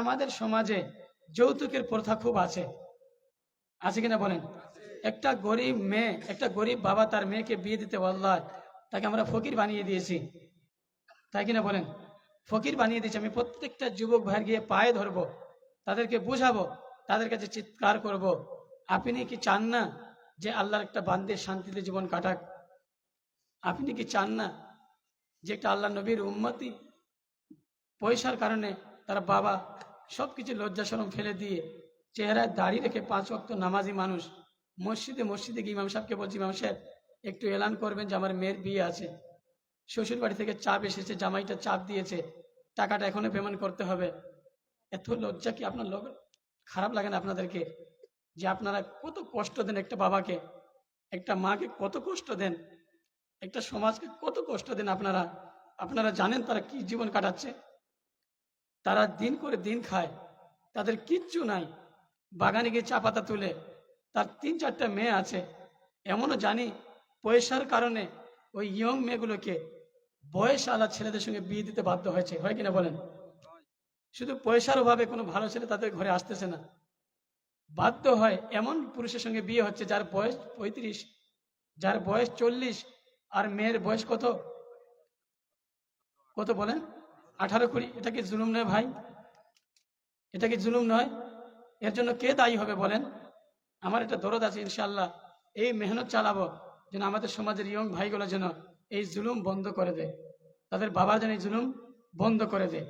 আমাদের সমাজে যৌতুকের প্রথা খুব আছে। আছে কিনা বলেন? একটা গরিব মেয়ে, একটা গরিব বাবা তার মেয়েকে বিয়ে দিতে বলল তাকে আমরা ফকির বানিয়ে দিয়েছি। তাই কিনা বলেন? ফকির বানিয়ে দিয়েছি। আমি প্রত্যেকটা যুবক ভাইয়ের গিয়ে পায়ে ধরবো, তাদেরকে বুঝাবো, তাদের কাছে চিৎকার করব। আপনি কি চান না যে আল্লাহর একটা বান্দের শান্তিতে জীবন কাটাক? আপনি কি চান না যে একটা আল্লাহ নবীর উন্মতি পয়সার কারণে তার বাবা সব কিছু লজ্জাসরম ফেলে দিয়ে চেহারায় দাড়ি রেখে পাঁচ ওয়াক্ত নামাজি মানুষ, মসজিদে মসজিদে গিয়ে ইমাম সাহেবকে বলছি, ইমাম সাহেব, একটু এলান করবেন যে আমার মেয়ের বিয়ে আছে। শ্বশুর বাড়ি থেকে চাপ এসেছে, জামাইটা চাপ দিয়েছে, টাকাটা এখনও পেমেন্ট করতে হবে। এত লজ্জা কি আপনার লোক খারাপ লাগে না আপনাদেরকে? যে আপনারা কত কষ্ট দেন একটা বাবাকে, একটা মাকে কত কষ্ট দেন, একটা সমাজকে কত কষ্ট দেন আপনারা? আপনারা জানেন তারা কি জীবন কাটাচ্ছে? তারা দিন করে দিন খায়। তাদের কিচ্ছু নাই। বাগানে গিয়ে চা পাতা তুলে, তার তিন চারটা মেয়ে আছে। এমনও জানি পয়সার কারণে ওই ইয়ং মেয়েগুলোকে বয়স আলা ছেলেদের সঙ্গে বিয়ে দিতে বাধ্য হয়েছে। হয় কিনা বলেন? শুধু পয়সার অভাবে কোনো ভালো ছেলে তাদের ঘরে আসতেছে না। বাধ্য হয় এমন পুরুষের সঙ্গে বিয়ে হচ্ছে যার বয়স পঁয়ত্রিশ, যার বয়স চল্লিশ, আর মেয়ের বয়স কত? কত বলেন? আঠারো কুড়ি, এটা কি জুলুম নয় ভাই? এটা কি জুলুম নয়? এর জন্য কে দায়ী হবে বলেন? আমার এটা দরদ আছে ইনশাল্লাহ এই মেহনত চালাবো যেন আমাদের সমাজের ইয়ং ভাইগুলো যেন এই জুলুম বন্ধ করে দেয়। তাদের বাবা যেন এই জুলুম বন্ধ করে দেয়।